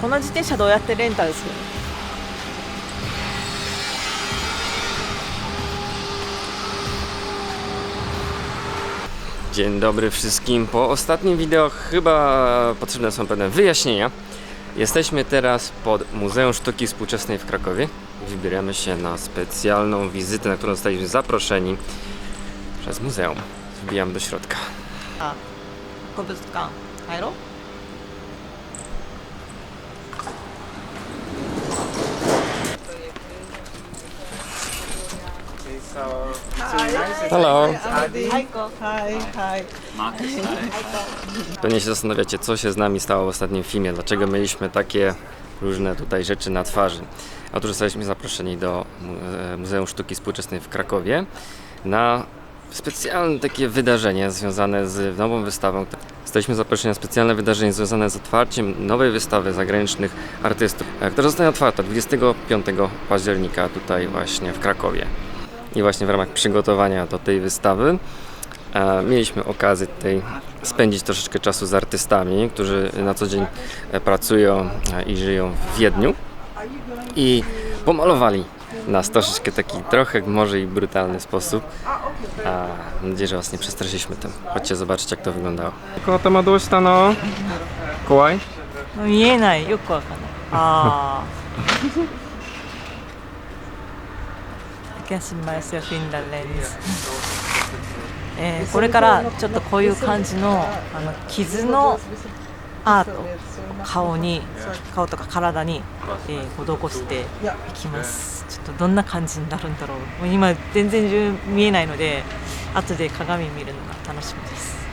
この自転車どうやってレンタルするの Dzień dobry wszystkim. Po ostatnim wideo chyba potrzebne są pewne wyjaśnienia. Jesteśmy teraz pod Muzeum Sztuki Współczesnej w Krakowie. Wybieramy się na specjalną wizytę, na którą zostaliśmy zaproszeni przez muzeum. Wbijamy do środka. あ博物 so, so nice. It's Hello. Hi, hi. Pewnie się zastanawiacie, co się z nami stało w ostatnim filmie, dlaczego mieliśmy takie różne tutaj rzeczy na twarzy. Otóż zostaliśmy zaproszeni do e, Muzeum Sztuki Współczesnej w Krakowie na specjalne takie wydarzenie związane z nową wystawą. Zostaliśmy zaproszeni na specjalne wydarzenie związane z otwarciem nowej wystawy zagranicznych artystów, która zostanie otwarta 25 października tutaj właśnie w Krakowie I właśnie w ramach przygotowania do tej wystawy E, Mieliśmy okazję tutaj spędzić troszeczkę czasu z artystami, którzy na co dzień e, pracują e, i żyją w Wiedniu i pomalowali nas troszeczkę taki trochę może i brutalny sposób. A mam nadzieję, że Was nie przestraszyliśmy tym. Chodźcie zobaczyć jak to wyglądało. Koto ma dosta no. Kłaj? 見えないよくわかんないああ I can see myself in the lens えーこれからちょっとこういう感じのあの傷のアート顔に顔とか体に、えー施していきます。ちょっとどんな感じになるんだろう。もう今全然中見えないので後で鏡見るのが楽しみです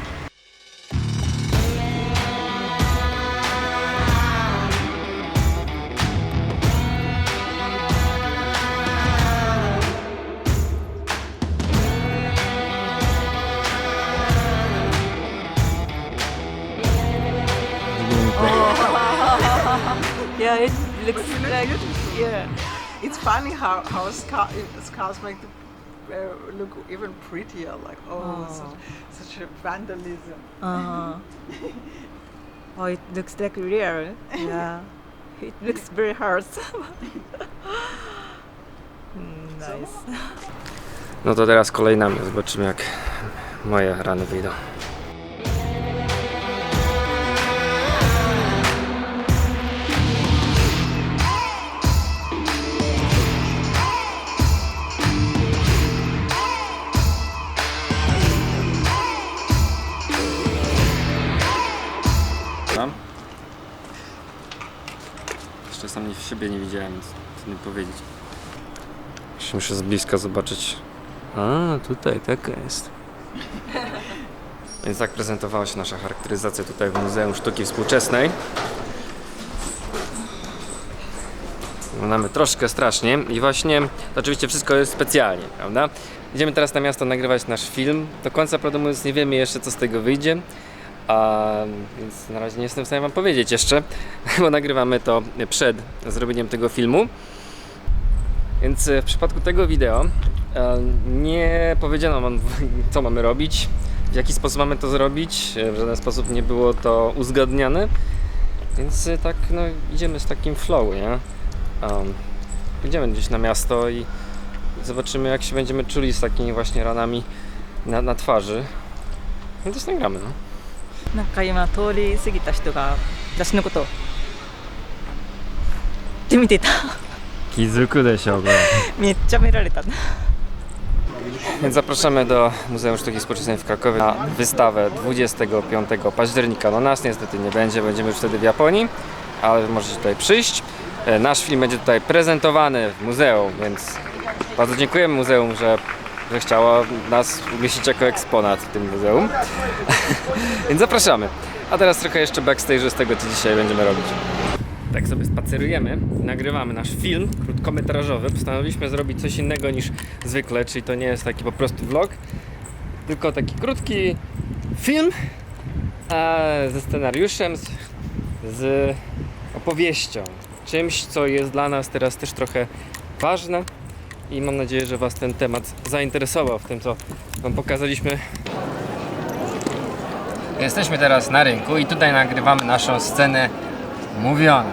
Yeah, it looks like yeah. It's funny how, how scar, scars make the uh, look even prettier. Like, oh, Oh. Such, such a vandalism. Uh-huh. oh, it looks like real. Yeah, it looks very hard. Nice. No to teraz kolej na mnie. Zobaczymy jak moje rany wyjdą. Siebie nie widziałem, więc mi powiedzieć. Jeszcze Muszę z bliska zobaczyć. A, tutaj taka jest. Więc tak prezentowała się nasza charakteryzacja tutaj w Muzeum Sztuki Współczesnej. Wyglądamy troszkę strasznie i właśnie oczywiście wszystko jest specjalnie, prawda? Idziemy teraz na miasto nagrywać nasz film. Do końca, prawdę mówiąc, nie wiemy jeszcze co z tego wyjdzie. A, więc na razie nie jestem w stanie Wam powiedzieć jeszcze, bo nagrywamy to przed zrobieniem tego filmu. Więc e, w przypadku tego wideo e, nie powiedziano nam, co mamy robić, w jaki sposób mamy to zrobić. e, W żaden sposób nie było to uzgadniane. Więc tak, no, idziemy z takim flow, nie? Um, idziemy gdzieś na miasto i zobaczymy, jak się będziemy czuli z takimi właśnie ranami na, na twarzy. No to nagramy, no. なんか今通り過ぎた人が私のことをって見てた Kizuku desiogo. めっちゃ見られた Więc zapraszamy do Muzeum Sztuki Współczesnej w Krakowie na wystawę 25 października. No nas niestety nie będzie, będziemy już wtedy w Japonii, ale możecie tutaj przyjść. E, Nasz film będzie tutaj prezentowany w muzeum, więc bardzo dziękujemy muzeum, że, że chciało nas umieścić jako eksponat w tym muzeum. więc zapraszamy. A teraz trochę jeszcze backstage z tego, co dzisiaj będziemy robić. Tak sobie spacerujemy, nagrywamy nasz film krótkometrażowy. Postanowiliśmy zrobić coś innego niż zwykle, czyli to nie jest taki po prostu vlog, tylko taki krótki film a, ze scenariuszem, z, z opowieścią. Czymś, co jest dla nas teraz też trochę ważne i mam nadzieję, że Was ten temat zainteresował w tym, co Wam pokazaliśmy. Jesteśmy teraz na rynku i tutaj nagrywamy naszą scenę mówioną.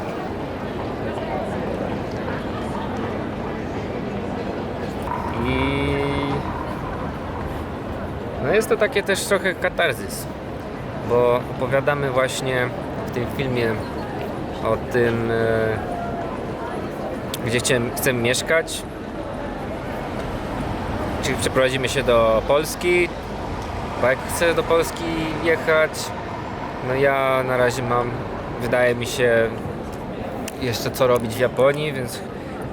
I no jest to takie też trochę katarzys, bo opowiadamy właśnie w tym filmie o tym, e, gdzie chcemy mieszkać, czy przeprowadzimy się do Polski, bo jak chcę do Polski jechać, no ja na razie mam, wydaje mi się, jeszcze co robić w Japonii, więc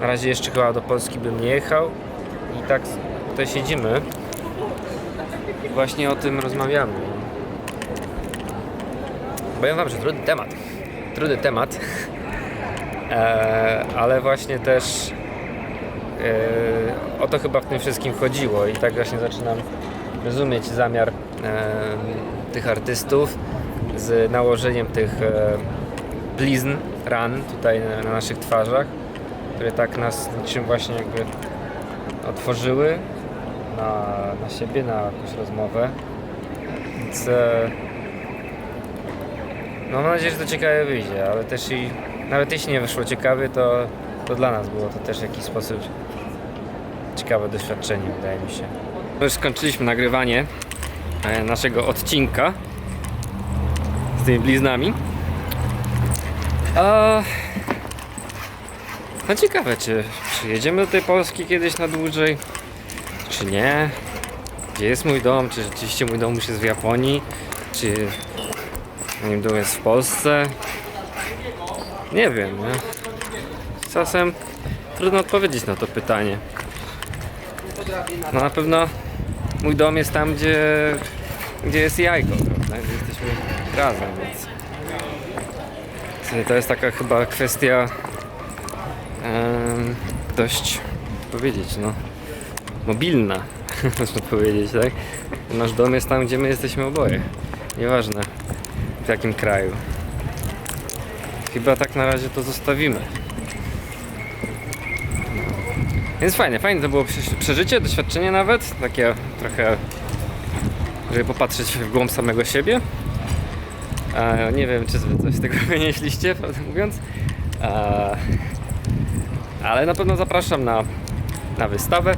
na razie jeszcze chyba do Polski bym nie jechał. I tak tutaj siedzimy właśnie o tym rozmawiamy. Powiem wam, że trudny temat. Trudny temat. Eee, ale właśnie też o to chyba w tym wszystkim chodziło i tak właśnie zaczynam rozumieć zamiar em, tych artystów z nałożeniem tych e, blizn, ran tutaj na, na naszych twarzach, które tak nas niczym właśnie jakby otworzyły na, na siebie, na jakąś rozmowę. Więc e, no mam nadzieję, że to ciekawe wyjdzie, ale też i nawet jeśli nie wyszło ciekawie, to, to dla nas było to też w jakiś sposób ciekawe doświadczenie, wydaje mi się. Już skończyliśmy nagrywanie e, naszego odcinka z tymi bliznami. A... No ciekawe, czy przyjedziemy do tej Polski kiedyś na dłużej, czy nie? Gdzie jest mój dom? Czy rzeczywiście mój dom już jest w Japonii? Czy mój dom jest w Polsce? Nie wiem, nie? Czasem trudno odpowiedzieć na to pytanie. No na pewno mój dom jest tam, gdzie, gdzie jest jajko, prawda? Gdzie jesteśmy razem, więc to jest taka chyba kwestia em, dość powiedzieć, no mobilna, można powiedzieć, tak? Nasz dom jest tam, gdzie my jesteśmy oboje. Nieważne w jakim kraju. Chyba tak na razie to zostawimy. Więc fajnie, fajne to było prze- przeżycie, doświadczenie nawet, takie trochę, żeby popatrzeć w głąb samego siebie. A, nie wiem, czy coś z tego wynieśliście, prawdę mówiąc. A, ale na pewno zapraszam na, na wystawę.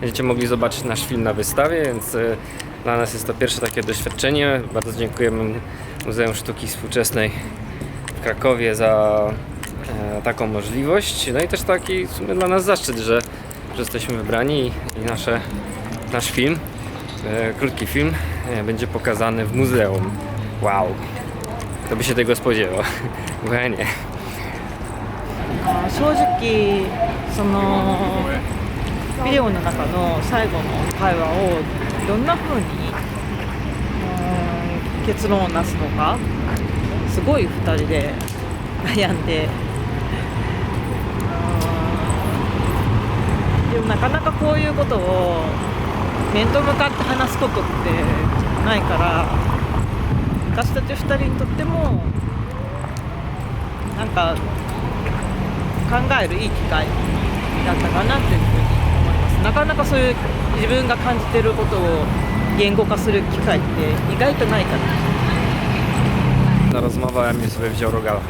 Będziecie mogli zobaczyć nasz film na wystawie, więc y, dla nas jest to pierwsze takie doświadczenie. Bardzo dziękujemy Muzeum Sztuki Współczesnej w Krakowie za e, taką możliwość. No i też taki dla nas zaszczyt, że, że jesteśmy wybrani i, i nasze, nasz film, e, krótki film, e, będzie pokazany w muzeum. Wow! Kto by się tego spodziewał? Bo ja nie. あ正直そのビデオの中の最後の会話をどんな風にうーん結論を出すのかすごい2人で悩んで でもなかなかこういうことを面と向かって話すことってないから私たち2人にとってもなんか考えるいい機会だったかなというふうに思います。なかなかそういう自分が感じてることを言語化する機会って意外とないから。Rozmowa, ja bym sobie wziął rogala.